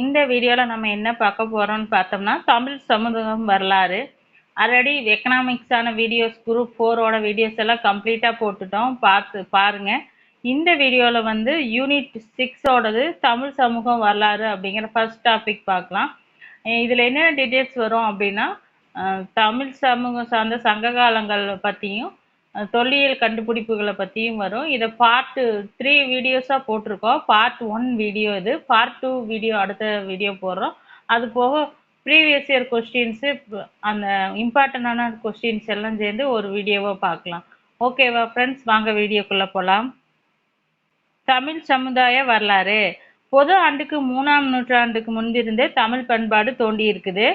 இந்த வீடியோவில் நம்ம என்ன பார்க்க போகிறோம்னு பார்த்தோம்னா தமிழ் சமூகம் வரலாறு. ஆல்ரெடி எக்கனாமிக்ஸான வீடியோஸ் குரூப் ஃபோரோட வீடியோஸ் எல்லாம் கம்ப்ளீட்டாக போட்டுட்டோம். பார்த்து பாருங்கள் இந்த வீடியோவில் வந்து யூனிட் சிக்ஸோடது தமிழ் சமூகம் வரலாறு அப்படிங்கிற ஃபர்ஸ்ட் டாபிக் பார்க்கலாம். இதில் என்னென்ன டீட்டெயில்ஸ் வரும் அப்படின்னா தமிழ் சமூகம் சார்ந்த சங்க காலங்கள் பற்றியும் தொல்லியல் கண்டுபிடிப்புகளை பற்றியும் வரும். இதை பார்ட் த்ரீ வீடியோஸாக போட்டிருக்கோம். பார்ட் ஒன் வீடியோ இது. பார்ட் டூ வீடியோ அடுத்த வீடியோ போடுறோம். அது போக ப்ரீவியஸ் இயர் கொஸ்டின்ஸு அந்த இம்பார்ட்டண்டான கொஸ்டின்ஸ் எல்லாம் சேர்ந்து ஒரு வீடியோவாக பார்க்கலாம். ஓகேவா ஃப்ரெண்ட்ஸ் வாங்க வீடியோக்குள்ளே போகலாம் தமிழ் சமுதாய வரலாறு. பொது ஆண்டுக்கு மூணாம் நூற்றாண்டுக்கு முன்பிருந்தே தமிழ் பண்பாடு தோண்டி இருக்குது.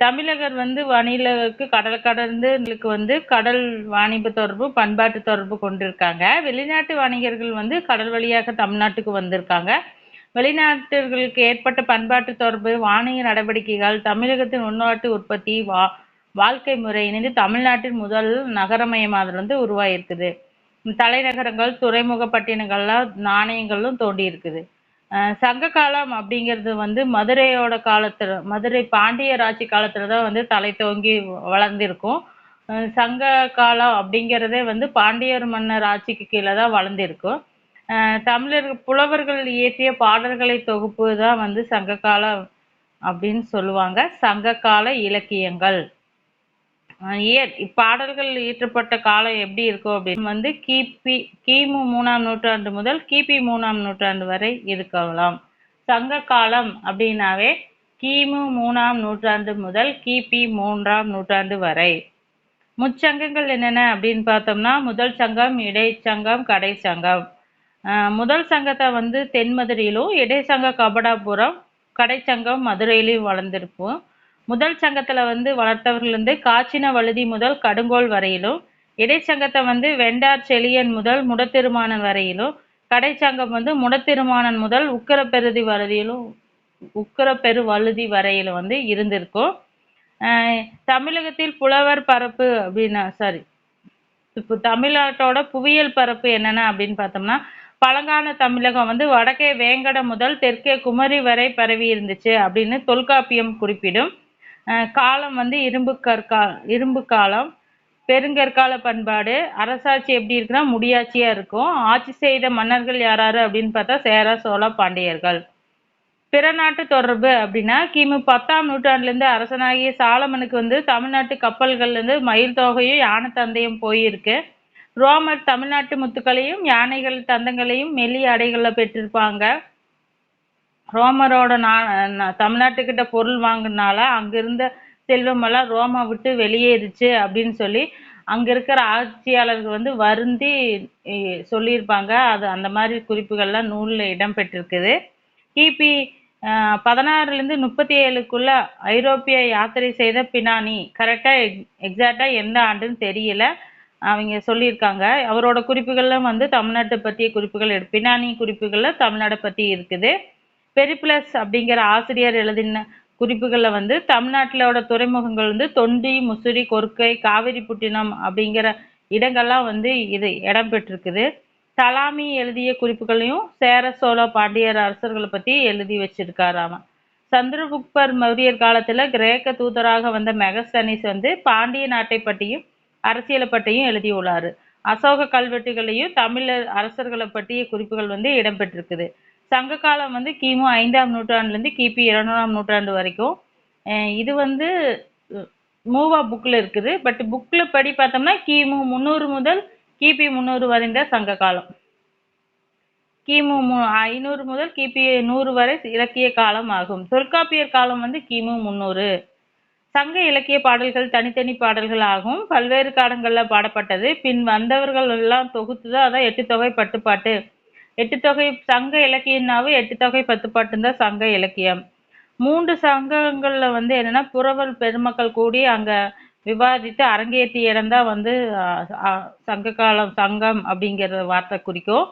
தமிழகர் வந்து வணிகருக்கு கடல் கடந்துக்கு வந்து கடல் வாணிப தொடர்பு பண்பாட்டு தொடர்பு கொண்டிருக்காங்க. வெளிநாட்டு வணிகர்கள் வந்து கடல் வழியாக தமிழ்நாட்டுக்கு வந்திருக்காங்க. வெளிநாட்டுகளுக்கு ஏற்பட்ட பண்பாட்டு தொடர்பு வாணிக நடவடிக்கைகள் தமிழகத்தின் உள்நாட்டு உற்பத்தி வா வாழ்க்கை முறை இணைந்து தமிழ்நாட்டின் முதல் நகரமயமாதல் வந்து உருவாயிருக்குது. தலைநகரங்கள் துறைமுக பட்டினங்கள்லாம் நாணயங்களும் தோண்டி இருக்குது சங்க காலம் அப்படிங்கிறது வந்து மதுரையோட காலத்தில் மதுரை பாண்டியர் ஆட்சி காலத்தில் தான் வந்து தலை தோங்கி வளர்ந்திருக்கும். சங்க காலம் அப்படிங்கிறதே வந்து பாண்டியர் மன்னர் ஆட்சிக்கு கீழே தான் வளர்ந்திருக்கும். தமிழர் புலவர்கள் இயற்றிய பாடல்களை தொகுப்பு தான் வந்து சங்க காலம் அப்படின்னு சொல்லுவாங்க. சங்க கால இலக்கியங்கள். இப்பாடல்கள் இயற்றப்பட்ட காலம் எப்படி இருக்கும் அப்படின்னு வந்து கிபி கிமு மூணாம் நூற்றாண்டு முதல் கிபி மூணாம் நூற்றாண்டு வரை இருக்கலாம். சங்க காலம் அப்படின்னாவே கிமு மூணாம் நூற்றாண்டு முதல் கிபி மூன்றாம் நூற்றாண்டு வரை. முச்சங்கங்கள் என்னென்ன அப்படின்னு பார்த்தோம்னா முதல் சங்கம் இடைச்சங்கம் கடை சங்கம். முதல் சங்கத்தை வந்து தென்மதுரையிலும் இடைச்சங்க கபடாபுரம் கடைச்சங்கம் மதுரையிலையும் வளர்ந்துருப்போம் முதல் சங்கத்துல வந்து வளர்த்தவர்கள் வந்து காச்சின வழுதி முதல் கடுங்கோல் வரையிலும் இடைச்சங்கத்தை வந்து வெண்டார் செழியன் முதல் முடத்திருமானன் வரையிலும் கடைச்சங்கம் வந்து முடத்திருமானன் முதல் உக்கரப்பெருதி வரதியிலும் உக்கரப்பெரு வழுதி வரையிலும் வந்து இருந்திருக்கும். தமிழகத்தில் புலவர் பரப்பு அப்படின்னா சாரி இப்போ தமிழ்நாட்டோட புவியியல் பரப்பு என்னென்ன அப்படின்னு பார்த்தோம்னா பழங்கால தமிழகம் வந்து வடக்கே வேங்கட முதல் தெற்கே குமரி வரை பரவி இருந்துச்சு அப்படின்னு தொல்காப்பியம் குறிப்பிடும். காலம் வந்து இரும்பு கற்கால் இரும்பு காலம். பெருங்கற்கால பண்பாடு. அரசாட்சி எப்படி இருக்குன்னா முடியாட்சியா இருக்கும். ஆட்சி செய்த மன்னர்கள் யாராரு அப்படின்னு பார்த்தா சேர சோழ பாண்டியர்கள். பிற நாட்டு தொடர்பு அப்படின்னா கிமு பத்தாம் நூற்றாண்டுலேருந்து அரசனாகிய சாலமனுக்கு வந்து தமிழ்நாட்டு கப்பல்கள்லேருந்து மயில் தொகையும் யானை தந்தையும் போயிருக்கு. ரோமர் தமிழ்நாட்டு முத்துக்களையும் யானைகள் தந்தங்களையும் மெல்லிய அடைகளில் பெற்றிருப்பாங்க. ரோமரோட நா தமிழ்நாட்டுக்கிட்ட பொருள் வாங்கினால அங்கிருந்த செல்வமெல்லாம் ரோமா விட்டு வெளியேறுச்சு அப்படின்னு சொல்லி அங்க இருக்கிற ஆட்சியாளர்கள் வந்து வருந்தி சொல்லியிருப்பாங்க. அது அந்த மாதிரி குறிப்புகள்லாம் நூலில் இடம் பெற்றிருக்குது கிபி பதினாறுலேருந்து முப்பத்தி ஏழுக்குள்ள ஐரோப்பிய யாத்திரை செய்த பினானி கரெக்டாக எக் எக்ஸாக்டாக எந்த ஆண்டுன்னு தெரியல. அவங்க சொல்லியிருக்காங்க. அவரோட குறிப்புகளில் வந்து தமிழ்நாட்டை பற்றிய குறிப்புகள் பினானி குறிப்புகளில் தமிழ்நாடை பற்றி இருக்குது. பெரிப்ளஸ் அப்படிங்கிற ஆசிரியர் எழுதின குறிப்புகள்ல வந்து தமிழ்நாட்டிலோட துறைமுகங்கள் வந்து தொண்டி முசிறி கொர்க்கை காவிரிப்புட்டினம் அப்படிங்கிற இடங்கள்லாம் வந்து இது இடம் பெற்றிருக்குது. தலாமி எழுதிய குறிப்புகளையும் சேர சோழ பாண்டியர் அரசர்களை பத்தி எழுதி வச்சிருக்காராமா. சந்திரகுப்தர் மௌரியர் காலத்துல கிரேக்க தூதராக வந்த மெகஸ்தனிஸ் வந்து பாண்டிய நாட்டை பற்றியும் அரசியலை பற்றியும் எழுதியுள்ளார். அசோக கல்வெட்டுகளையும் தமிழர் அரசர்களை பற்றிய குறிப்புகள் வந்து இடம்பெற்றிருக்குது சங்க காலம் வந்து கிமு ஐந்தாம் நூற்றாண்டுலேருந்து கிபி இருநூறாம் நூற்றாண்டு வரைக்கும். இது வந்து மூவா புக்கில் இருக்குது. பட் புக்கில் படி பார்த்தோம்னா கிமு முந்நூறு முதல் கிபி முந்நூறு வரைந்த சங்க காலம் கிமு மு- ஐநூறு முதல் கிபி நூறு வரை இலக்கிய காலம் ஆகும். தொல்காப்பியர் காலம் வந்து கிமு முந்நூறு. சங்க இலக்கிய பாடல்கள் தனித்தனி பாடல்கள் ஆகும். பல்வேறு காலங்களில் பாடப்பட்டது. பின் வந்தவர்கள் எல்லாம் தொகுத்துதான் அதான் எட்டு தொகை பட்டுப்பாட்டு. எட்டு தொகை சங்க இலக்கியம்னாவே எட்டு தொகை பத்து பாட்டுந்தான் சங்க இலக்கியம். மூன்று சங்கங்கள்ல வந்து என்னன்னா புறவல் பெருமக்கள் கூடி அங்க விவாதித்து அரங்கேற்றிய இடம் தான் வந்து சங்க காலம் சங்கம் அப்படிங்கிற வார்த்தை குறிக்கும்.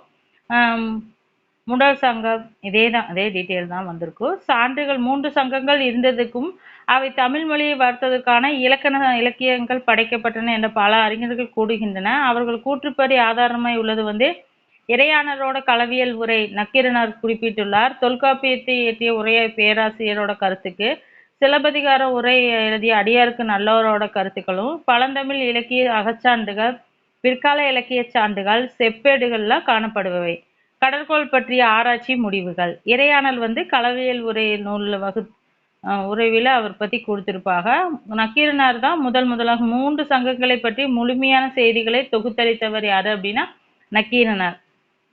முடல் சங்கம் இதே தான் அதே டீட்டெயில் தான் வந்திருக்கும் சான்றுகள் மூன்று சங்கங்கள் இருந்ததுக்கும் அவை தமிழ் மொழியை வளர்த்ததற்கான இலக்கண இலக்கியங்கள் படைக்கப்பட்டன என்ற பல அறிஞர்கள் கூடுகின்றன அவர்கள் கூற்றுப்படி ஆதாரமாய் உள்ளது வந்து இறையாணரோட களவியல் உரை நக்கீரனார் குறிப்பிட்டுள்ளார். தொல்காப்பியத்தை இயற்றிய உரையை பேராசிரியரோட கருத்துக்கு சிலப்பதிகார உரை எழுதிய அடியாருக்கு நல்லவரோட கருத்துக்களும் பழந்தமிழ் இலக்கிய அகச்சான்றுகள் பிற்கால இலக்கிய சான்றுகள் செப்பேடுகள்ல காணப்படுபவை. கடற்கோள் பற்றிய ஆராய்ச்சி முடிவுகள். இறையாணல் வந்து களவியல் உரை நூலில் வகு உறவில் அவர் பத்தி கொடுத்திருப்பாக. நக்கீரனார் தான் முதல் முதலாக மூன்று சங்கங்களை பற்றி முழுமையான செய்திகளை தொகுத்தளித்தவர் யாரு அப்படின்னா நக்கீரனார்.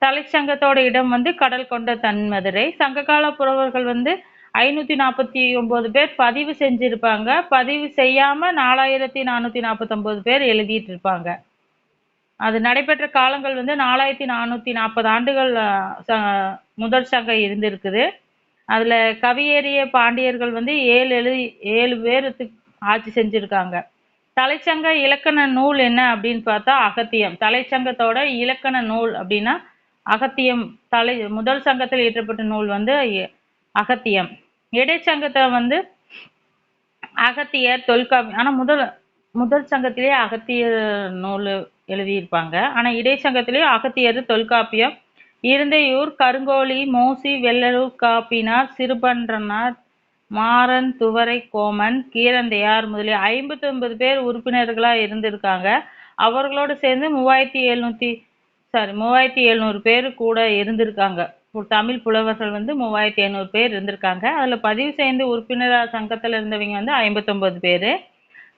தலைச்சங்கத்தோட இடம் வந்து கடல் கொண்ட தன்மதுரை. சங்ககால புறவர்கள் வந்து ஐநூத்தி நாற்பத்தி ஒன்பது பேர் பதிவு செஞ்சிருப்பாங்க. பதிவு செய்யாம நாலாயிரத்தி நானூத்தி நாற்பத்தி பேர் எழுதிட்டு இருப்பாங்க அது நடைபெற்ற காலங்கள் வந்து நாலாயிரத்தி நானூத்தி நாற்பது ஆண்டுகள் அஹ், ச- சங்கம் இருந்திருக்குது. அதுல கவியேறிய பாண்டியர்கள் வந்து ஏழு எழுதி ஏழு பேருக்கு ஆட்சி செஞ்சிருக்காங்க. தலைச்சங்க இலக்கண நூல் என்ன அப்படின்னு பார்த்தா அகத்தியம். தலைச்சங்கத்தோட இலக்கண நூல் அப்படின்னா அகத்தியம் தலை முதல் சங்கத்தில் இயற்றப்பட்ட நூல் வந்து அகத்தியம். இடைச்சங்கத்தை வந்து அகத்தியர் தொல்காப்பியம் ஆனா முதல் முதல் சங்கத்திலே அகத்தியர் நூல் எழுதியிருப்பாங்க. ஆனா இடைச்சங்கத்திலே அகத்தியர் தொல்காப்பியம் இருந்தையூர் கருங்கோழி மோசி வெள்ளலூர் காப்பினார் சிறுபன்றனார் மாறன் துவரை கோமன் கீரந்தையார் முதலிய ஐம்பத்தி ஒன்பது பேர் உறுப்பினர்களா இருந்திருக்காங்க. அவர்களோடு சேர்ந்து மூவாயிரத்தி எழுநூத்தி சாரி மூவாயிரத்தி எழுநூறு பேர் கூட இருந்திருக்காங்க. தமிழ் புலவர்கள் வந்து மூவாயிரத்தி எழுநூறு பேர் இருந்திருக்காங்க. அதில் பதிவு செய்து உறுப்பினர் சங்கத்தில் இருந்தவங்க வந்து ஐம்பத்தொம்பது பேர்.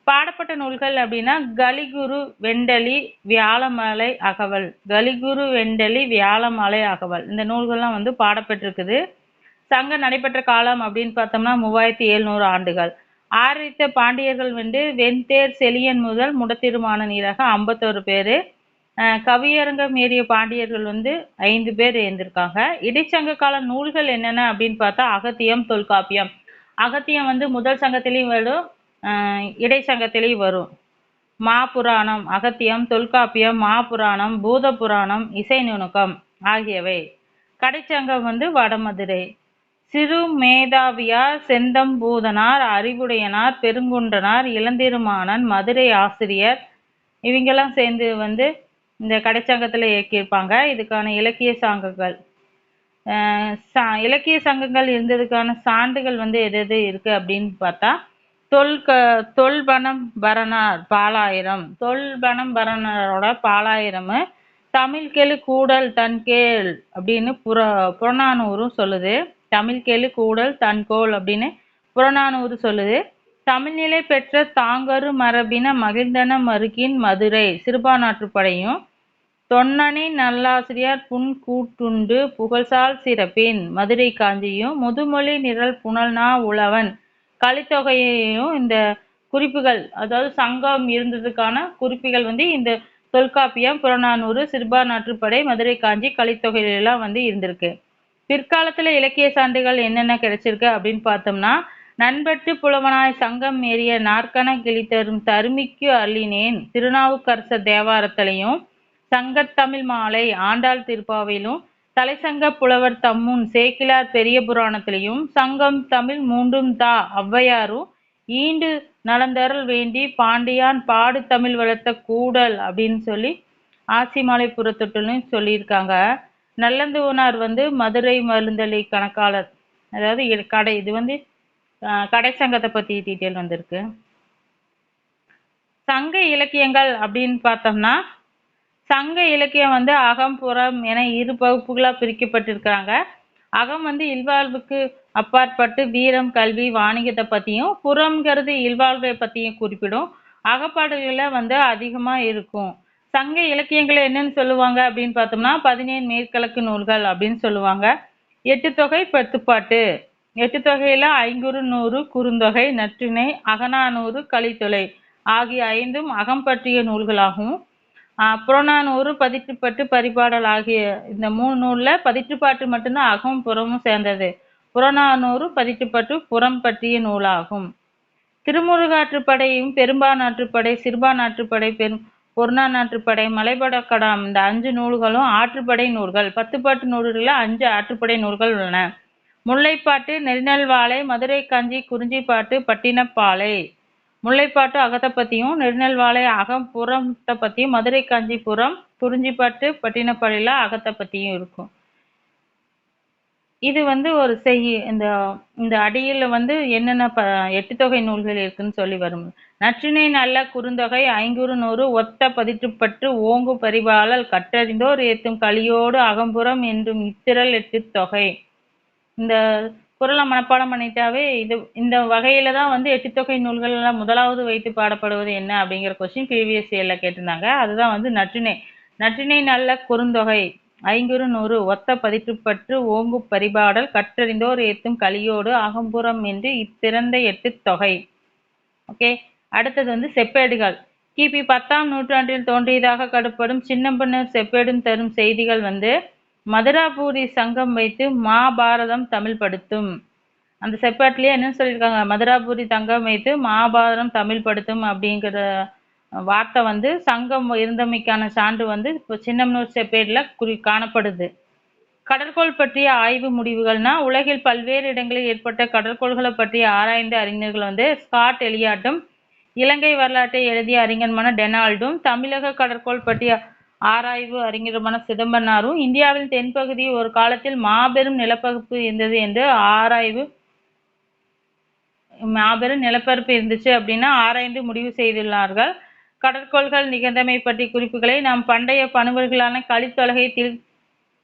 பாடப்பட்ட நூல்கள் அப்படின்னா கலிகுரு வெண்டலி வியாழமலை அகவல். கலிகுரு வெண்டலி வியாழமலை அகவல். இந்த நூல்கள்லாம் வந்து பாடப்பட்டிருக்குது சங்கம் நடைபெற்ற காலம் அப்படின்னு பார்த்தோம்னா மூவாயிரத்தி எழுநூறு ஆண்டுகள். ஆரித்த பாண்டியர்கள் வந்து வெண்தேர் செலியன் முதல் முடத்திருமான நீராக ஐம்பத்தோரு பேர். கவியரங்கம் ஏறிய பாண்டியர்கள் வந்து ஐந்து பேர் இருந்திருக்காங்க இடைச்சங்க கால நூல்கள் என்னென்ன அப்படின்னு பார்த்தா அகத்தியம் தொல்காப்பியம். அகத்தியம் வந்து முதல் சங்கத்திலையும் வரும் இடைச்சங்கத்திலையும் வரும். மாபுராணம் அகத்தியம் தொல்காப்பியம் மாபுராணம் பூத புராணம் இசை நுணுக்கம் ஆகியவை. கடைச்சங்கம் வந்து வடமதுரை. சிறு மேதாவியார் செந்தம்பூதனார் அறிவுடையனார் பெருங்குன்றனார் இளந்திருமானன் மதுரை ஆசிரியர். இவங்கெல்லாம் சேர்ந்து வந்து இந்த கடைச்சங்கத்தில் இயக்கியிருப்பாங்க. இதுக்கான இலக்கிய சங்கங்கள். சா- இலக்கிய சங்கங்கள் இருந்ததுக்கான சான்றுகள் வந்து எது எது இருக்குது அப்படின்னு பார்த்தா தொல்க தொல்பணம் பரணார் பாலாயிரம். தொல்பணம் பரணரோட பாலாயிரமு தமிழ் கேளு கூடல் தன் கேள் அப்படின்னு புற புறநானூறும் சொல்லுது. தமிழ் கேளு கூடல் தன்கோல் அப்படின்னு புறநானூறு சொல்லுது. தமிழ்நிலை பெற்ற தாங்கரு மரபின மகிழ்ந்தன மருகின் மதுரை சிறுபானாற்றுப்படையும் தொன்னணி நல்லாசிரியர் புன் கூட்டுண்டு புகழ்சால் சிறப்பின். மதுரை காஞ்சியும் முதுமொழி நிரல் புனல்னா உழவன். கலித்தொகையையும் இந்த குறிப்புகள் அதாவது சங்கம் இருந்ததுக்கான குறிப்புகள் வந்து இந்த தொல்காப்பியம் புறநானூறு சிறுபானாற்றுப்படை மதுரை காஞ்சி கலித்தொகையிலாம் வந்து இருந்திருக்கு. பிற்காலத்தில் இலக்கிய சான்றுகள் என்னென்ன கிடைச்சிருக்கு அப்படின்னு பார்த்தோம்னா நண்பட்டு புலவனாய் சங்கம் ஏறிய நாற்கன கிழித்தரும் தருமிக்கு அள்ளினேன். திருநாவுக்கரசர் தேவாரத்திலையும் சங்கத்தமிழ் மாலை ஆண்டாள் திருப்பாவையிலும் தலைசங்க புலவர் தம்முன் சேக்கிலார் பெரிய புராணத்திலையும் சங்கம் தமிழ் மூன்றும் தா ஔவையாரும் ஈண்டு நலந்தருள் வேண்டி பாண்டியான் பாடு தமிழ் வளர்த்த கூடல் அப்படின்னு சொல்லி ஆசிமாலை புறத்தொட்டுலையும் சொல்லியிருக்காங்க. நல்லந்துவனார் வந்து மதுரை மருந்தளி கணக்காளர். அதாவது கடை இது வந்து ஆஹ் கடை சங்கத்தை பத்தி டீட்டெயில் வந்திருக்கு. சங்க இலக்கியங்கள் அப்படின்னு பார்த்தோம்னா சங்க இலக்கியம் வந்து அகம் புறம் என இரு பகுப்புகளாக பிரிக்கப்பட்டிருக்கிறாங்க. அகம் வந்து இல்வாழ்வுக்கு அப்பாற்பட்டு வீரம் கல்வி வாணிகத்தை பற்றியும் புறம்ங்கிறது இல்வாழ்வை பற்றியும் குறிப்பிடும். அகப்பாடுகள வந்து அதிகமாக இருக்கும். சங்க இலக்கியங்களை என்னன்னு சொல்லுவாங்க அப்படின்னு பார்த்தோம்னா பதினேழு மேற்கிழக்கு நூல்கள் அப்படின்னு சொல்லுவாங்க. எட்டு தொகை பத்துப்பாட்டு. எட்டு தொகையில் ஐங்குறு நூறு குறுந்தொகை நற்றிணை அகநானூறு கலித்தொலை ஆகிய ஐந்தும் அகம் பற்றிய நூல்களாகும். புறநானூறு பதிற்றுப்பட்டு பரிபாடல் ஆகிய இந்த மூணு நூலில் பதிற்றுப்பாட்டு மட்டும்தான் அகம் புறமும் சேர்ந்தது. புறநானூறு பதிற்றுப்பட்டு புறம் பற்றிய நூலாகும். திருமுருகாற்றுப்படையும் பெரும்பானாற்றுப்படை சிறுபானாற்றுப்படை பெரும் பொருநானாற்றுப்படை மலைபடக்கடாம் இந்த அஞ்சு நூல்களும் ஆற்றுப்படை நூல்கள். பத்துப்பாட்டு நூல்களில் அஞ்சு ஆற்றுப்படை நூல்கள் உள்ளன. முல்லைப்பாட்டு நெடுநல்வாளை மதுரை காஞ்சி குறிஞ்சிப்பாட்டு பட்டினப்பாலை. முல்லைப்பாட்டு அகத்தை பற்றியும் நெடுநெல்வாலை அகம் புறத்தை பற்றியும் மதுரை காஞ்சிபுரம் குறிஞ்சிப்பாட்டு பட்டினப்பாடியில் அகத்தை பற்றியும் இருக்கும். இது வந்து ஒரு செய் இந்த இந்த அடியில் வந்து என்னென்ன ப எட்டுத்தொகை நூல்கள் இருக்குன்னு சொல்லி வரும். நற்றினை நல்ல குறுந்தொகை ஐங்குறு நூறு ஒத்த பதிற்றுப்பற்று ஓங்கு பரிபாலல் கற்றறிந்தோர் ஏத்தும் கலியோடு அகம்புறம் என்றும் இத்திரல் எட்டு தொகை. இந்த குரலை மனப்பாடம் பண்ணிட்டாவே இது இந்த வகையில தான் வந்து எட்டுத்தொகை தொகை முதலாவது வைத்து பாடப்படுவது என்ன அப்படிங்கிற கொஸ்டின் ப்ரீவியஸ் இயர்ல கேட்டிருந்தாங்க. அதுதான் வந்து நற்றினை. நற்றினை நல்ல குறுந்தொகை ஐங்குறு நூறு ஒத்த பதிற்றுப்பற்று ஓங்கு பரிபாடல் கற்றறிந்தோர் ஏத்தும் கலியோடு அகம்புறம் என்று இத்திறந்த எட்டு தொகை ஓகே அடுத்தது வந்து செப்பேடுகள். கிபி பத்தாம் நூற்றாண்டில் தோன்றியதாக கடுப்படும் சின்னம்பன்னர் செப்பேடும் தரும் செய்திகள் வந்து மதுராபூரி சங்கம் வைத்து மாபாரதம் தமிழ் படுத்தும். அந்த செப்பேட்லயே என்ன சொல்லியிருக்காங்க? மதுராபுரி தங்கம் வைத்து மகாபாரதம் தமிழ் படுத்தும் அப்படிங்கிற வார்த்தை வந்து சங்கம் இருந்தமைக்கான சான்று வந்து இப்போ சின்னம்னூர் செப்பேட்டில் குறி காணப்படுது. கடற்கோள் பற்றிய ஆய்வு முடிவுகள்னா உலகில் பல்வேறு இடங்களில் ஏற்பட்ட கடற்கோள்களை பற்றிய ஆராய்ந்த அறிஞர்கள் வந்து ஸ்காட் எலியாட்டும் இலங்கை வரலாற்றை எழுதிய அறிஞர்மான டெனால்டும் தமிழக கடற்கோள் பற்றிய ஆராய்வு அறிஞருமான சிதம்பரனாரும் இந்தியாவின் தென்பகுதி ஒரு காலத்தில் மாபெரும் நிலப்பரப்பு இருந்தது என்று ஆராய்வு மாபெரும் நிலப்பரப்பு இருந்துச்சு அப்படின்னா ஆராய்ந்து முடிவு செய்துள்ளார்கள். கடற்கோள்கள் நிகழ்ந்தமை பற்றி குறிப்புகளை நாம் பண்டைய பணுவர்களான கலித்தொலகை தில்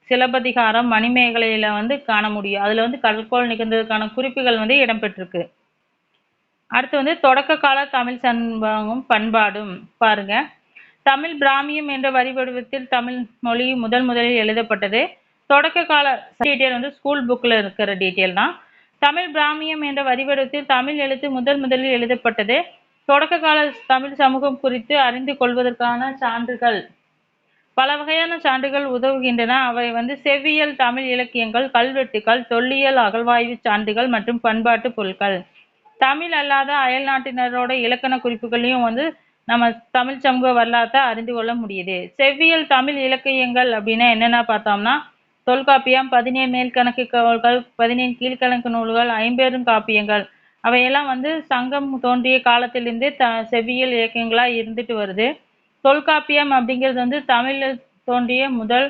சிலப்பதிகாரம் மணிமேகலையில வந்து காண முடியும். அதுல வந்து கடற்கோள் நிகழ்ந்ததுக்கான குறிப்புகள் வந்து இடம்பெற்றிருக்கு. அடுத்து வந்து தொடக்க கால தமிழ் சண்பாகும் பண்பாடும் பாருங்க. தமிழ் பிராமியம் என்ற வரி வடிவத்தில் தமிழ் மொழி முதல் முதலில் எழுதப்பட்டது. தொடக்க கால டீட்டெயில் வந்து ஸ்கூல் புக்கில் இருக்கிற டீட்டெயில் தான். தமிழ் பிராமியம் என்ற வரி வடிவத்தில் தமிழ் எழுத்து முதல் முதலில் எழுதப்பட்டது. தொடக்க கால தமிழ் சமூகம் குறித்து அறிந்து கொள்வதற்கான சான்றுகள். பல வகையான சான்றுகள் உதவுகின்றன. அவை வந்து செவ்வியல் தமிழ் இலக்கியங்கள் கல்வெட்டுகள் தொல்லியல் அகழ்வாய்வு சான்றுகள் மற்றும் பண்பாட்டு பொருட்கள். தமிழ் அல்லாத அயல் நாட்டினரோட இலக்கண குறிப்புகளையும் வந்து நம்ம தமிழ் சமூக வரலாற்றை அறிந்து கொள்ள முடியுது. செவ்வியல் தமிழ் இலக்கியங்கள் அப்படின்னா என்னென்ன பார்த்தோம்னா தொல்காப்பியம் பதினேழு மேல்கணக்கு நூல்கள் பதினேழு கீழ்கணக்கு நூல்கள் ஐம்பெரும் காப்பியங்கள். அவையெல்லாம் வந்து சங்கம் தோன்றிய காலத்திலிருந்து த செவ்வியல் இலக்கியங்களா இருந்துட்டு வருது. தொல்காப்பியம் அப்படிங்கிறது வந்து தமிழில் தோன்றிய முதல்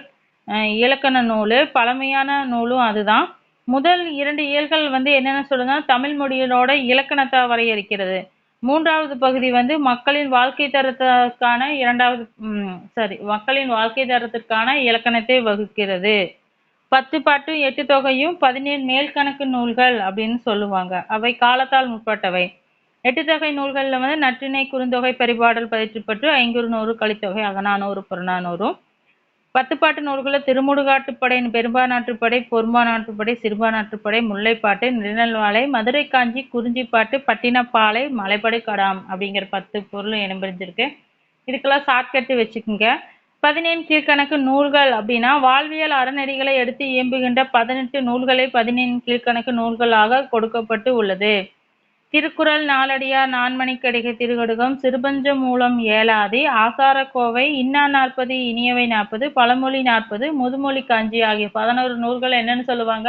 இலக்கண நூல். பழமையான நூலும் அதுதான். முதல் இரண்டு இயல்கள் வந்து என்னென்ன சொல்லுதுன்னா தமிழ் மொழியினோட இலக்கணத்தை வரையறுக்கிறது. மூன்றாவது பகுதி வந்து மக்களின் வாழ்க்கை தரத்திற்கான இரண்டாவது சாரி மக்களின் வாழ்க்கை தரத்திற்கான இலக்கணத்தை வகுக்கிறது. பத்து பாட்டு எட்டு தொகையும் பதினேழு மேல்கணக்கு நூல்கள் அப்படின்னு சொல்லுவாங்க. அவை காலத்தால் முற்பட்டவை. எட்டு தொகை நூல்களில் வந்து நற்றிணை குறுந்தொகை பரிபாடல் பதிற்றுப்பற்று ஐங்குறு நூறு கலித்தொகை அகநானூறு புறநானூறும் பத்துப்பாட்டு நூல்களில் திருமுடுகாட்டுப்படை பெரும்பாநாட்டுப்படை பொறும்பாநாட்டுப்படை சிறுபாநாட்டுப்படை முல்லைப்பாட்டு நிலநல்வாழை மதுரை காஞ்சி குறிஞ்சிப்பாட்டு பட்டினப்பாலை மலைப்படை கடாம் அப்படிங்கிற பத்து பொருள் இடம்பெறிஞ்சிருக்கு இதுக்கெல்லாம் ஷார்ட்கட்டு வச்சுக்கோங்க. பதினேழு கீழ்கணக்கு நூல்கள் அப்படின்னா வாழ்வியல் அறநெறிகளை எடுத்து இயம்புகின்ற பதினெட்டு நூல்களை பதினேழு கீழ்கணக்கு நூல்களாக கொடுக்கப்பட்டு உள்ளது. திருக்குறள் நாலடியார் நான்மணிக்கடிகை திருகடுகம் சிறுபஞ்ச மூலம் ஏலாதி ஆசாரக்கோவை இன்னா நாற்பது இனியவை நாற்பது பழமொழி நாற்பது முதுமொழி காஞ்சி ஆகிய பதினோரு நூல்கள் என்னன்னு சொல்லுவாங்க?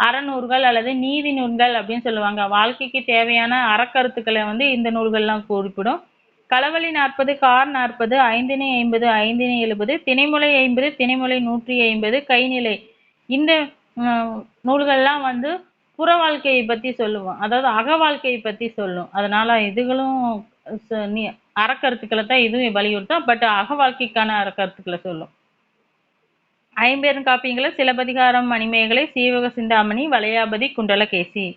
அறநூல்கள் அல்லது நீதி நூல்கள் அப்படின்னு சொல்லுவாங்க. வாழ்க்கைக்கு தேவையான அறக்கருத்துக்களை வந்து இந்த நூல்கள்லாம் குறிப்பிடும். களவழி நாற்பது கார் நாற்பது ஐந்தினை ஐம்பது ஐந்தினை எழுபது தினைமுலை ஐம்பது தினைமுலை நூற்றி ஐம்பது கைநிலை. இந்த நூல்கள்லாம் வந்து புற வாழ்க்கையை பற்றி சொல்லுவோம். அதாவது அக வாழ்க்கையை பற்றி சொல்லும். அதனால இதுகளும் நீ- அறக்கருத்துக்களை தான் இதுவும் வலியுறுத்தும். பட் அக வாழ்க்கைக்கான அறக்கருத்துக்களை சொல்லும். ஐம்பெரும் காப்பியங்களை சிலப்பதிகாரம் மணிமேகலை சீவக சிந்தாமணி வளையாபதி குண்டலகேசி.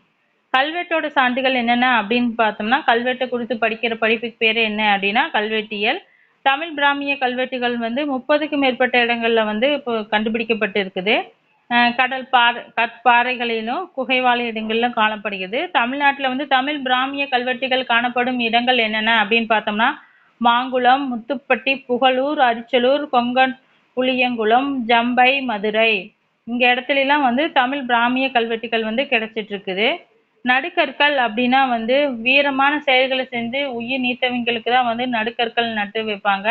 கல்வெட்டோட சான்றுகள் என்னென்ன அப்படின்னு பார்த்தோம்னா கல்வெட்டை குறித்து படிக்கிற படிப்புக்கு பேர் என்ன அப்படின்னா கல்வெட்டியல். தமிழ் பிராமிய கல்வெட்டுகள் வந்து முப்பதுக்கும் மேற்பட்ட இடங்களில் வந்து இப்போ கண்டுபிடிக்கப்பட்டு இருக்குது கடல் பாறை கற்பாறைகளிலும் குகைவாழ் இடங்களிலும் காணப்படுகிறது. தமிழ்நாட்டில் வந்து தமிழ் பிராமிய கல்வெட்டுகள் காணப்படும் இடங்கள் என்னென்ன அப்படின்னு பார்த்தோம்னா மாங்குளம் முத்துப்பட்டி புகழூர் அரிச்சலூர் கொங்கன் புளியங்குளம் ஜம்பை மதுரை. இங்க இடத்துலலாம் வந்து தமிழ் பிராமிய கல்வெட்டுகள் வந்து கிடைச்சிட்டு இருக்குது நடுக்கற்கள் அப்படின்னா வந்து வீரமான செயல்களை செஞ்சு உயிர் நீத்தவங்களுக்கு தான் வந்து நடுக்கற்கள் நட்டு வைப்பாங்க.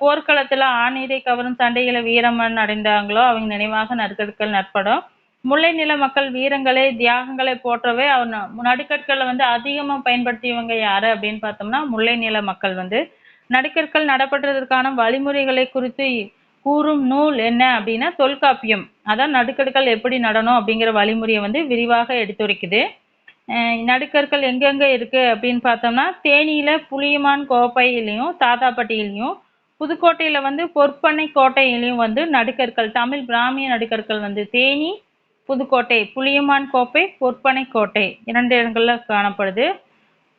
போர்க்களத்துல ஆநீரை கவரும் சண்டைகளை வீரமன் அடைந்தாங்களோ அவங்க நினைவாக நடுக்கற்கள் நற்படும். முல்லை நில மக்கள் வீரங்களை தியாகங்களை போற்றவே அவர் நடுக்கற்களை வந்து அதிகமாக பயன்படுத்தியவங்க யாரு அப்படின்னு பார்த்தோம்னா முல்லை நில மக்கள் வந்து. நடுக்கற்கள் நடப்படுறதற்கான வழிமுறைகளை குறித்து கூறும் நூல் என்ன அப்படின்னா தொல்காப்பியம் அதான் நடுக்கற்கள் எப்படி நடணும் அப்படிங்கிற வழிமுறையை வந்து விரிவாக எடுத்துரைக்குது. நடுக்கற்கள் எங்கெங்க இருக்கு அப்படின்னு பார்த்தோம்னா தேனியில புளியமான் கோப்பையிலையும் தாத்தாப்பட்டியிலையும் புதுக்கோட்டையில வந்து பொற்பனை கோட்டையிலையும் வந்து நடுக்கற்கள் தமிழ் பிராமிய நடுக்கற்கள் வந்து தேனி புதுக்கோட்டை புளியமான் கோப்பை பொற்பனை கோட்டை. இரண்டு இடங்களில் காணப்படுது.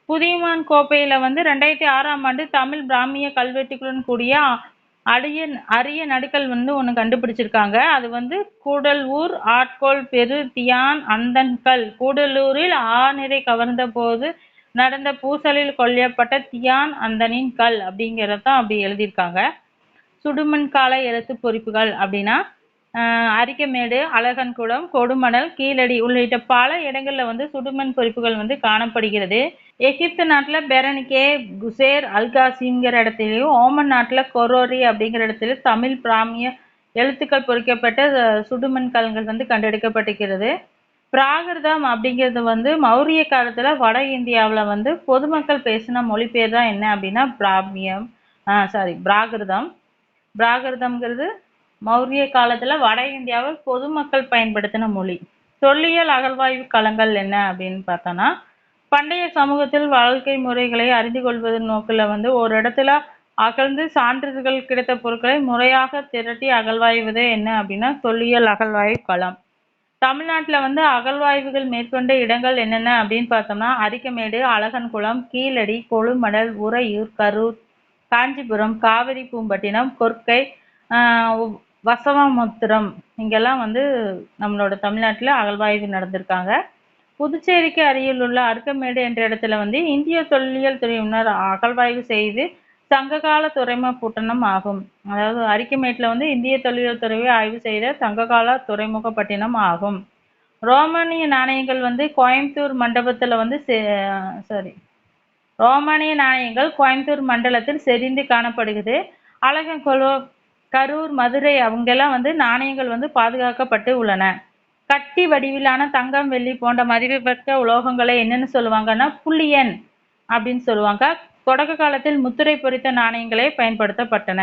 புதியமான் கோப்பையில வந்து ரெண்டாயிரத்தி ஆறாம் ஆண்டு தமிழ் பிராமிய கல்வெட்டுகளுடன் கூடிய அரிய அரிய நடுக்கல் வந்து ஒன்று கண்டுபிடிச்சிருக்காங்க. அது வந்து கூடலூர் ஆட்கோல் பெரு தியான் அந்தன்கல். கூடலூரில் ஆநிறை கவர்ந்த போது நடந்த பூசலில் கொல்லப்பட்ட தியான் அந்தனின் கல் அப்படிங்கிறத தான் அப்படி எழுதியிருக்காங்க. சுடுமண் கால எழுத்து பொறிப்புகள் அப்படின்னா ஆஹ் அரிக்கமேடு அழகன்குளம் கொடுமணல் கீழடி உள்ளிட்ட பல இடங்களில் வந்து சுடுமண் பொறிப்புகள் வந்து காணப்படுகிறது. எகிப்து நாட்டில் பெரனிகே குசேர் அல்காசிங்கிற இடத்துலையும் ஓமன் நாட்டில் கொரோரி அப்படிங்கிற இடத்துல தமிழ் பிராமிய எழுத்துக்கள் பொறிக்கப்பட்ட சுடுமண் கல்கள் வந்து கண்டெடுக்கப்பட்டிருக்கிறது. பிராகிருதம் அப்படிங்கிறது வந்து மௌரிய காலத்துல வட இந்தியாவுல வந்து பொதுமக்கள் பேசின மொழி பேர் தான் என்ன அப்படின்னா பிராமியம். சாரி பிராகிருதம். பிராகிருதம்ங்கிறது மௌரிய காலத்துல வட இந்தியாவில் பொதுமக்கள் பயன்படுத்தின மொழி. தொல்லியல் அகழ்வாய்வு களங்கள் என்ன அப்படின்னு பார்த்தோம்னா பண்டைய சமூகத்தில் வாழ்க்கை முறைகளை அறிந்து கொள்வதன் நோக்கில் வந்து ஒரு இடத்துல அகழ்ந்து சான்றிதழ்கள் கிடைத்த பொருட்களை முறையாக திரட்டி அகழ்வாய்வது என்ன அப்படின்னா தொல்லியல் அகழ்வாய்வு களம். தமிழ்நாட்டுல வந்து அகழ்வாய்வுகள் மேற்கொண்ட இடங்கள் என்னென்ன அப்படின்னு பார்த்தோம்னா அரிக்கமேடு அழகன்குளம் கீழடி கொழுமடல் உறையூர் கரூர் காஞ்சிபுரம் காவிரி பூம்பட்டினம் கொர்க்கை ஆஹ் வசவமுத்திரம் இங்கெல்லாம் வந்து நம்மளோட தமிழ்நாட்டுல அகழ்வாய்வு நடந்திருக்காங்க. புதுச்சேரிக்கு அருகில் உள்ள அருக்கமேடு என்ற இடத்துல வந்து இந்திய தொல்லியல் துறையினர் அகழ்வாய்வு செய்து சங்ககால துறைமுக பட்டினம் ஆகும். அதாவது அரிக்கமேட்டில் வந்து இந்திய தொழில் துறையை ஆய்வு செய்த சங்ககால துறைமுகப்பட்டினம் ஆகும். ரோமானிய நாணயங்கள் வந்து கோயம்புத்தூர் மண்டபத்துல வந்து சாரி ரோமானிய நாணயங்கள் கோயம்புத்தூர் மண்டலத்தில் செறிந்து காணப்படுகிறது. அழகங்கொலோ கரூர் மதுரை அவங்கெல்லாம் வந்து நாணயங்கள் வந்து பாதுகாக்கப்பட்டு உள்ளன. கட்டி வடிவிலான தங்கம் வெள்ளி போன்ற மதிப்புமிக்க உலோகங்களை என்னென்னு சொல்லுவாங்கன்னா புள்ளியன் அப்படின்னு சொல்லுவாங்க. தொடக்க காலத்தில் முத்திரை பொறித்த நாணயங்களே பயன்படுத்தப்பட்டன.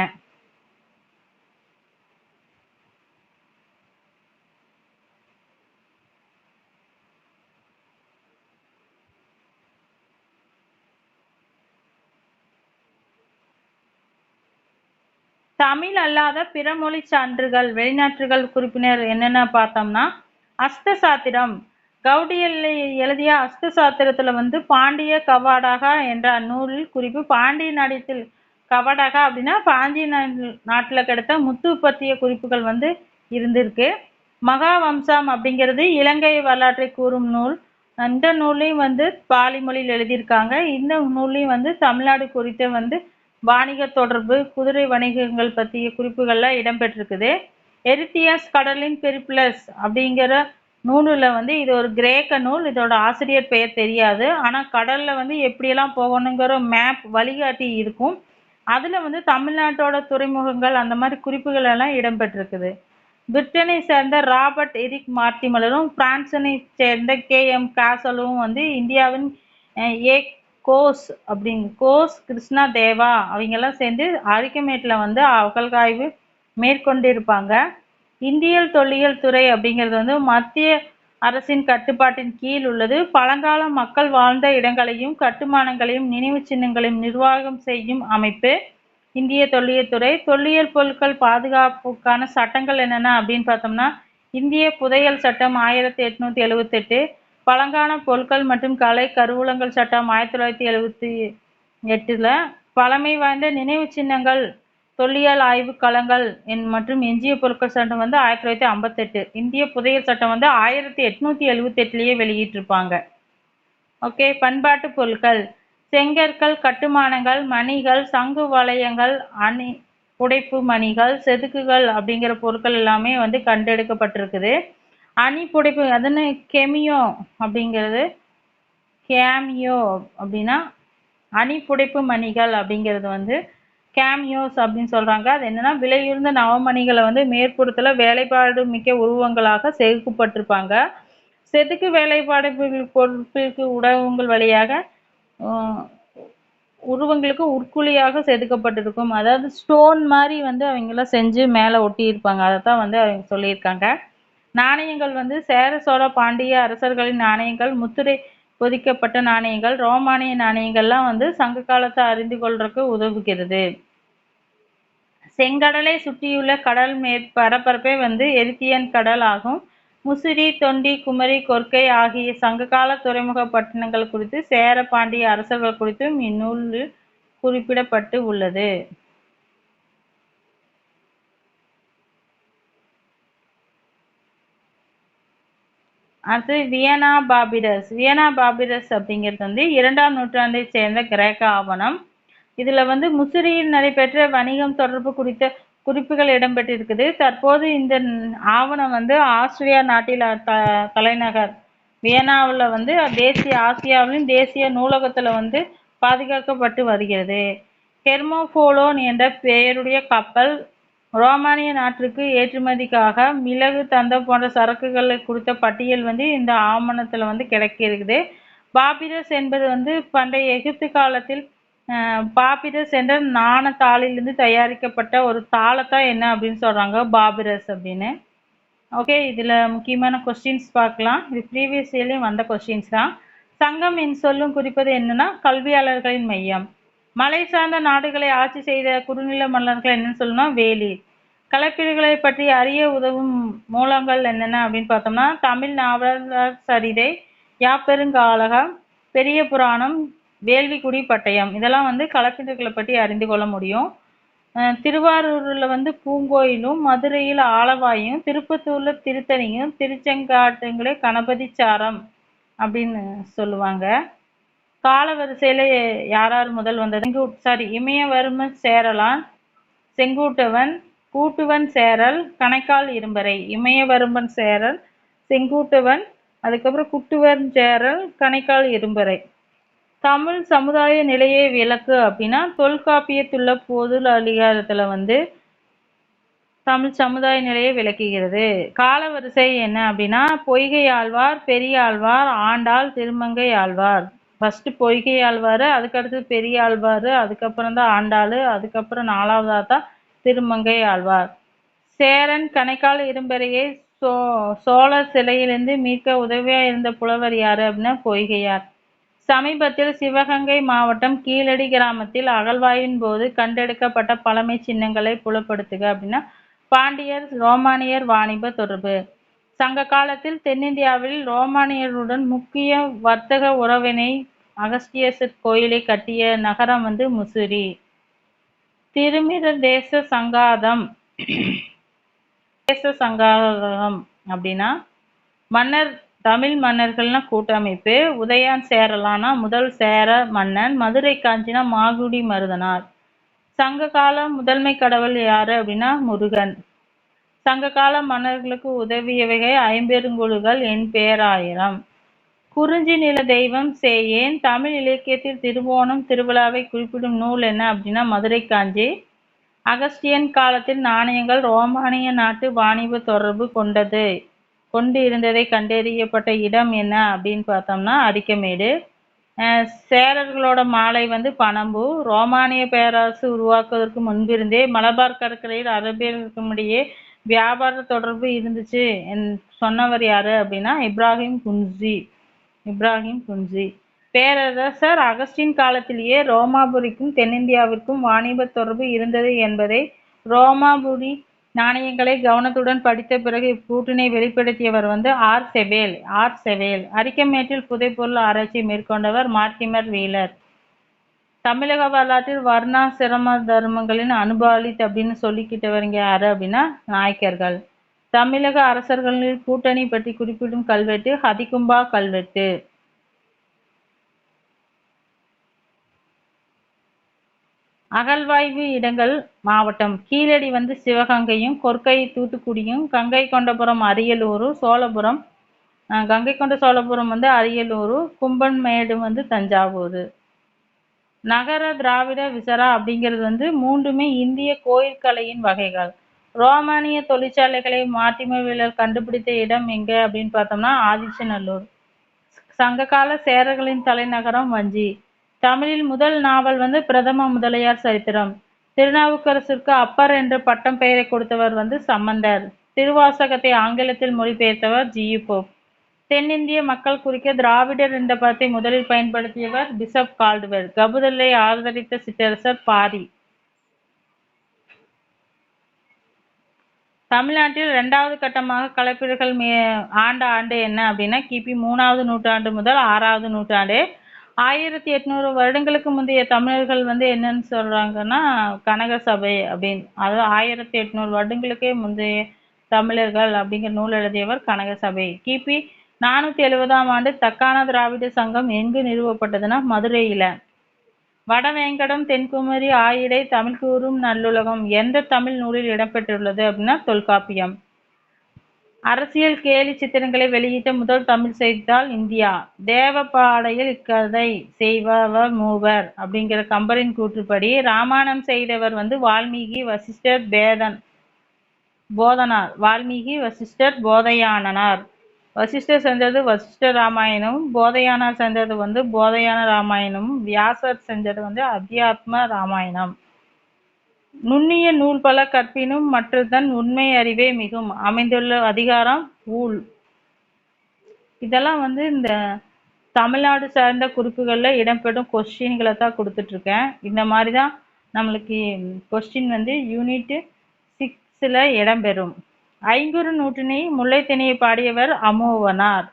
தமிழ் அல்லாத பிற மொழி சான்றுகள் வெளிநாட்டுகள் குறிப்பினர் என்னென்ன பார்த்தோம்னா அஸ்த சாத்திரம் கவுடியல் எழுதிய அஸ்த சாத்திரத்தில் வந்து பாண்டிய கவாடகா என்ற நூலில் குறிப்பு. பாண்டிய நாடத்தில் கவாடகா அப்படின்னா பாண்டிய நாட்டில் கிடைத்த முத்து பற்றிய குறிப்புகள் வந்து இருந்திருக்கு. மகாவம்சம் அப்படிங்கிறது இலங்கை வரலாற்றை கூறும் நூல். அந்த நூலையும் வந்து பாலி மொழியில் எழுதியிருக்காங்க. இந்த நூலையும் வந்து தமிழ்நாடு குறித்த வந்து வாணிக தொடர்பு குதிரை வணிகங்கள் பற்றிய குறிப்புகள்லாம் இடம்பெற்றிருக்குது. எரித்தியாஸ் கடலின் பெரிப்ளஸ் அப்படிங்கிற நூலில் வந்து இது ஒரு கிரேக்க நூல் இதோட ஆசிரியர் பெயர் தெரியாது. ஆனால் கடலில் வந்து எப்படியெல்லாம் போகணுங்கிற மேப் வழிகாட்டி இருக்கும். அதில் வந்து தமிழ்நாட்டோட துறைமுகங்கள் அந்த மாதிரி குறிப்புகள் எல்லாம் இடம்பெற்றிருக்குது. பிரிட்டனை சேர்ந்த ராபர்ட் எரிக் மார்டிமலரும் பிரான்சனை சேர்ந்த கே. எம். காசலும் வந்து இந்தியாவின் ஏ. கோஸ் அப்படிங்க கோஸ் கிருஷ்ணா தேவா அவங்கெல்லாம் சேர்ந்து அரிக்கமேட்டில் வந்து அகழ்காய்வு மேற்கொண்டிருப்பாங்க. இந்தியல் தொல்லியல் துறை அப்படிங்கிறது வந்து மத்திய அரசின் கட்டுப்பாட்டின் கீழ் உள்ளது. பழங்கால மக்கள் வாழ்ந்த இடங்களையும் கட்டுமானங்களையும் நினைவுச் சின்னங்களையும் நிர்வாகம் செய்யும் அமைப்பு இந்திய தொல்லியல் துறை. தொல்லியல் பொருட்கள் பாதுகாப்புக்கான சட்டங்கள் என்னென்ன அப்படின்னு பார்த்தோம்னா இந்திய புதையல் சட்டம் ஆயிரத்தி எட்நூத்தி எழுவத்தெட்டு பழங்கால பொருட்கள் மற்றும் கலை கருவூலங்கள் சட்டம் ஆயிரத்தி தொள்ளாயிரத்தி எழுவத்தி எட்டுல பழமை வாய்ந்த நினைவு சின்னங்கள் தொல்லியல் ஆய்வு களங்கள் என்- மற்றும் எஞ்சிய பொருட்கள் சட்டம் வந்து ஆயிரத்தி தொள்ளாயிரத்தி ஐம்பத்தெட்டு. இந்திய புதையல் சட்டம் வந்து ஆயிரத்தி எட்நூத்தி எழுவத்தெட்டுலயே வெளியிட்டிருப்பாங்க. ஓகே பண்பாட்டு பொருட்கள். செங்கற்கள் கட்டுமானங்கள் மணிகள் சங்கு வளையங்கள் அணி புடைப்பு மணிகள் செதுக்குகள் அப்படிங்கிற பொருட்கள் எல்லாமே வந்து கண்டெடுக்கப்பட்டிருக்குது. அணி புடைப்பு அதுன்னு கெமியோ அப்படிங்கிறது? கேமியோ அப்படின்னா அணி புடைப்பு மணிகள் அப்படிங்கிறது வந்து கேமியோஸ் அப்படின்னு சொல்கிறாங்க அது என்னென்னா விலையுர்ந்த நவமணிகளை வந்து மேற்புறத்தில் வேலைப்பாடு மிக்க உருவங்களாக செதுக்கப்பட்டிருப்பாங்க. செதுக்கு வேலைப்பாடு பொருட்களுக்கு உடவங்கள் வழியாக உருவங்களுக்கு உட்குழியாக செதுக்கப்பட்டிருக்கும். அதாவது ஸ்டோன் மாதிரி வந்து அவங்களாம் செஞ்சு மேலே ஒட்டியிருப்பாங்க. அதை தான் வந்து அவங்க சொல்லியிருக்காங்க. நாணயங்கள் வந்து சேர சோழ பாண்டிய அரசர்களின் நாணயங்கள் முத்திரை பொதிக்கப்பட்ட நாணயங்கள் ரோமானிய நாணயங்கள்லாம் வந்து சங்க காலத்தை அறிந்து கொள்றதுக்கு உதவுகிறது. செங்கடலை சுற்றியுள்ள கடல் மேற்பரப்பரப்பே வந்து எரித்தியன் கடல் ஆகும். முசிறி தொண்டி குமரி கொர்க்கை ஆகிய சங்ககால துறைமுக பட்டணங்கள் குறித்து சேர பாண்டிய அரசர்கள் குறித்தும் இந்நூலில் குறிப்பிடப்பட்டு உள்ளது. அடுத்து வியனா பாபிரஸ் வியனா பாபிரஸ் அப்படிங்கிறது வந்து இரண்டாம் நூற்றாண்டை சேர்ந்த கிரேக்க ஆவணம். இதுல வந்து முசிறியில் நடைபெற்ற வணிகம் தொடர்பு குறித்த குறிப்புகள் இடம்பெற்றிருக்குது. தற்போது இந்த ஆவணம் வந்து ஆஸ்திரியா நாட்டில் த- தலைநகர் வியனாவில் வந்து தேசிய ஆசியாவின் தேசிய நூலகத்தில் வந்து பாதுகாக்கப்பட்டு வருகிறது. ஹெர்மோபோலோன் என்ற பெயருடைய கப்பல் ரோமானிய நாட்டிற்கு ஏற்றுமதிக்காக மிளகு தந்த போன்ற சரக்குகளை குறித்த பட்டியல் வந்து இந்த ஆவணத்தில் வந்து கிடைக்கிருக்குது பாபிரஸ் என்பது வந்து பண்டைய எகிப்து காலத்தில் பாபிரஸ் என்ற நாணத்தாளிலிருந்து தயாரிக்கப்பட்ட ஒரு தாளத்தான் என்ன அப்படின்னு சொல்கிறாங்க பாபிரஸ் அப்படின்னு. ஓகே இதில் முக்கியமான கொஸ்டின்ஸ் பார்க்கலாம். இது ப்ரீவியஸ் இயர்லேயும் வந்த கொஸ்டின்ஸ் தான். சங்கம் என் சொல்லும் குறிப்பது என்னன்னா கல்வியாளர்களின் மையம். மலை சார்ந்த நாடுகளை ஆட்சி செய்த குறுநில மன்னர்கள் என்னன்னு சொல்லணும் வேலி. கலப்பீடுகளை பற்றி அறிய உதவும் மூலங்கள் என்னென்ன அப்படின்னு பார்த்தோம்னா தமிழ் நாவலர் சரிதை யாப்பெருங்காலகம் பெரிய புராணம் வேள்விக்குடி பட்டயம். இதெல்லாம் வந்து கலப்பீடுகளை பற்றி அறிந்து கொள்ள முடியும். திருவாரூரில் வந்து பூங்கோயிலும் மதுரையில் ஆலவாயும் திருப்பத்தூரில் திருத்தணியும் திருச்செங்காட்டுங்களே கணபதி சாரம் அப்படின்னு சொல்லுவாங்க. கால வரிசையில் யாரார் முதல் வந்தது? செங்கு சாரி இமயவர்மன் சேரலான் செங்கூட்டவன் கூட்டுவன் சேரல் கணைக்கால் இரும்பறை இமயவர்மன் சேரல் செங்கூட்டுவன் அதுக்கப்புறம் குட்டுவன் சேரல் கணைக்கால் இரும்பறை. தமிழ் சமுதாய நிலையை விளக்கு அப்படின்னா தொல்காப்பியத்துள்ள பொது அதிகாரத்துல வந்து தமிழ் சமுதாய நிலையை விளக்குகிறது. காலவரிசை என்ன அப்படின்னா பொய்கை ஆழ்வார் பெரிய ஆழ்வார் ஆண்டாள் திருமங்கை ஆழ்வார். ஃபர்ஸ்ட் பொய்கை ஆழ்வார் அதுக்கடுத்து பெரிய ஆழ்வார் அதுக்கப்புறம் தான் ஆண்டாள் அதுக்கப்புறம் நாலாவதாக தான் திருமங்கை ஆழ்வார். சேரன் கணைக்கால் இரும்பறையை சோ சோழர் சிலையிலிருந்து மீட்க உதவியா இருந்த புலவர் யாரு அப்படின்னா பொய்கையார். சமீபத்தில் சிவகங்கை மாவட்டம் கீழடி கிராமத்தில் அகழ்வாயின் போது கண்டெடுக்கப்பட்ட பழமை சின்னங்களை புலப்படுத்துக அப்படின்னா பாண்டியர் ரோமானியர் வாணிப தொடர்பு. சங்க காலத்தில் தென்னிந்தியாவில் ரோமானியருடன் முக்கிய வர்த்தக உறவினை அகஸ்தியசர் கோயிலை கட்டிய நகரம் வந்து முசிறி திருமிர தேச சங்காதம். தேச சங்காதம் அப்படின்னா மன்னர் தமிழ் மன்னர்கள்னா கூட்டமைப்பு. உதயான் சேரலானா முதல் சேர மன்னன். மதுரை காஞ்சினா மாகுடி மருதனார். சங்க கால முதன்மை கடவுள் யாரு அப்படின்னா முருகன். சங்க கால மன்னர்களுக்கு உதவியவைகை ஐம்பெருங்குழுகள் என் பேராயிரம். குறிஞ்சி நில தெய்வம் சேயேன். தமிழ் இலக்கியத்தில் திருவோணம் திருவிழாவை குறிப்பிடும் நூல் என்ன அப்படின்னா மதுரை காஞ்சி. அகஸ்டியன் காலத்தில் நாணயங்கள் ரோமானிய நாட்டு வாணிப தொடர்பு கொண்டது. கொண்டு இருந்ததை கண்டறியப்பட்ட இடம் என்ன அப்படின்னு பார்த்தோம்னா அடிக்கமேடு. சேரர்களோட மாலை வந்து பனம்பு. ரோமானிய பேரரசு உருவாக்குவதற்கு முன்பிருந்தே மலபார் கடற்கரையில் அரபியர்களுக்கும் இடையே வியாபார தொடர்பு இருந்துச்சு. என்- சொன்னவர் யாரு அப்படின்னா இப்ராஹிம் குன்சி. இப்ராஹிம் குன்சி. பேரரசர் அகஸ்டின் காலத்திலேயே ரோமாபுரிக்கும் தென்னிந்தியாவிற்கும் வாணிப தொடர்பு இருந்தது என்பதை ரோமாபுரி நாணயங்களை கவனத்துடன் படித்த பிறகு இக்கூட்டினை வெளிப்படுத்தியவர் வந்து ஆர் செவேல் ஆர் செவேல். அரிக்கமேட்டில் புதைப்பொருள் ஆராய்ச்சி மேற்கொண்டவர் மார்த்திமர் வீலர். தமிழக வரலாற்றில் வர்ணா சிரம தர்மங்களின் அனுபாலித் அப்படின்னு சொல்லிக்கிட்டவங்க யாரு அப்படின்னா நாயக்கர்கள். தமிழக அரசர்களின் கூட்டணி பற்றி குறிப்பிடும் கல்வெட்டு ஹதிகும்பா கல்வெட்டு. அகழ்வாய்வு இடங்கள் மாவட்டம். கீழடி வந்து சிவகங்கையும் கொற்கை தூத்துக்குடியும் கங்கை கொண்டபுரம் அரியலூரும் சோழபுரம். கங்கை கொண்ட சோழபுரம் வந்து அரியலூர் கும்பன்மேடு வந்து தஞ்சாவூர். நகர திராவிட விசரா அப்படிங்கிறது வந்து மூன்றுமே இந்திய கோயிற்கலையின் வகைகள். ரோமானிய தொழிற்சாலைகளை மாட்டிமவியலர் கண்டுபிடித்த இடம் எங்க அப்படின்னு பார்த்தோம்னா ஆதிச்சநல்லூர். சங்ககால சேரர்களின் தலைநகரம் வஞ்சி. தமிழில் முதல் நாவல் வந்து பிரதம முதலியார் சரித்திரம். திருநாவுக்கரசுக்கு அப்பர் என்று பட்டம் பெயரை கொடுத்தவர் வந்து சம்பந்தர். திருவாசகத்தை ஆங்கிலத்தில் மொழிபெயர்த்தவர் ஜியு போப். தென்னிந்திய மக்கள் குறிக்க திராவிடர் என்ற பதத்தை முதலில் பயன்படுத்தியவர் பிஷப் கால்டுவெல். கபுதலை ஆதரித்த சிற்றரசர் பாரி. தமிழ்நாட்டில் இரண்டாவது கட்டமாக கலப்பிடர்கள் ஆண்ட ஆண்டு என்ன அப்படின்னா கிபி மூணாவது நூற்றாண்டு முதல் ஆறாவது நூற்றாண்டு ஆயிரத்தி எட்நூறு வருடங்களுக்கு முந்தைய தமிழர்கள் வந்து என்னன்னு சொல்றாங்கன்னா கனக சபை அப்படின்னு. அதாவது ஆயிரத்தி எட்நூறு வருடங்களுக்கே முந்தைய தமிழர்கள் அப்படிங்கிற நூல் எழுதியவர் கனக சபை. கிபி நானூத்தி எழுபதாம் ஆண்டு தக்கான திராவிட சங்கம் எங்கு நிறுவப்பட்டதுன்னா மதுரையில. வடவேங்கடம் தென்குமரி ஆயிடை தமிழ் கூறும் நல்லுலகம் எந்த தமிழ் நூலில் இடம்பெற்றுள்ளது அப்படின்னா தொல்காப்பியம். அரசியல் கேலி சித்திரங்களை வெளியிட்ட முதல் தமிழ் செய்தித்தாள் இந்தியா. தேவப்பாடையில் இக்கதை செய்பவர் மூவர் அப்படிங்கிற கம்பரின் கூற்றுப்படி ராமாயணம் செய்தவர் வந்து வால்மீகி வசிஷ்டர் பேதன் போதனார். வால்மீகி வசிஷ்டர் போதையானனார். வசிஷ்டர் செஞ்சது வசிஷ்ட ராமாயணம் போதையானார் செஞ்சது வந்து போதையான ராமாயணம் வியாசர் செஞ்சது வந்து அத்தியாத்ம ராமாயணம். நுண்ணிய நூல் பல கற்பினும் மற்றதன் உண்மை அறிவே மிகும். அமைந்துள்ள அதிகாரம் ஊழ். இதெல்லாம் வந்து இந்த தமிழ்நாடு சார்ந்த குறிப்புகளில் இடம்பெறும் கொஸ்டின்களை தான் கொடுத்துட்ருக்கேன். இந்த மாதிரி தான் நம்மளுக்கு கொஸ்டின் வந்து யூனிட் சிக்ஸில் இடம்பெறும். ஐங்குறு நூற்றினை முல்லைத்திணையை பாடியவர் அமோவனார்.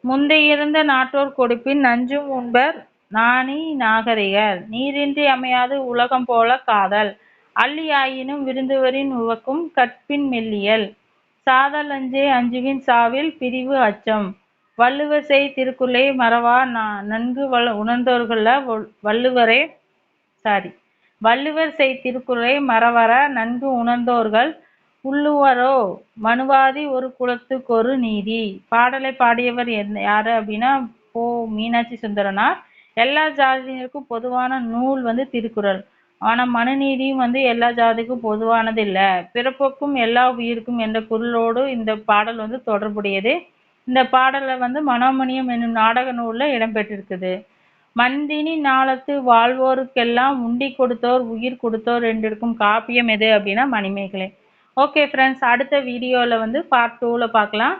முந்தையிருந்த நாட்டோர் கொடுப்பின் நஞ்சும் உண்பர் நாணி நாகரிகர். நீரின்றி அமையாது உலகம் போல காதல். அள்ளி ஆயினும் விருந்துவரின் உவக்கும் கற்பின் மெல்லியல். சாதல் அஞ்சே அஞ்சுவின் சாவில் பிரிவு அச்சம். வள்ளுவர் செய் மறவா நா- நன்கு வள உணர்ந்தோர்கள வள்ளுவரே சாரி வள்ளுவர் செய் திருக்குறளை மறவர நன்கு உணர்ந்தோர்கள் உள்ளுவரோ மனுவாதி ஒரு குலத்துக்கொரு நீதி. பாடலை பாடியவர் என்ன யாரு அப்படின்னா போ மீனாட்சி சுந்தரனார். எல்லா ஜாதியினருக்கும் பொதுவான நூல் வந்து திருக்குறள். ஆனால் மனுநீதியும் வந்து எல்லா ஜாதிக்கும் பொதுவானது இல்லை பிறப்புக்கும் எல்லா உயிருக்கும் என்ற குரலோடு இந்த பாடல் வந்து தொடர்புடையது. இந்த பாடலை வந்து மனோமணியம் என்னும் நாடக நூலில் இடம்பெற்றிருக்குது. மந்தினி நாளத்து வாழ்வோருக்கெல்லாம் உண்டி கொடுத்தோர் உயிர் கொடுத்தோர் என்றிருக்கும் காப்பியம் எது அப்படின்னா மணிமேகலை. ஓகே ஃப்ரெண்ட்ஸ் அடுத்த வீடியோவில் வந்து பார்ட் டூவில் பார்க்கலாம்.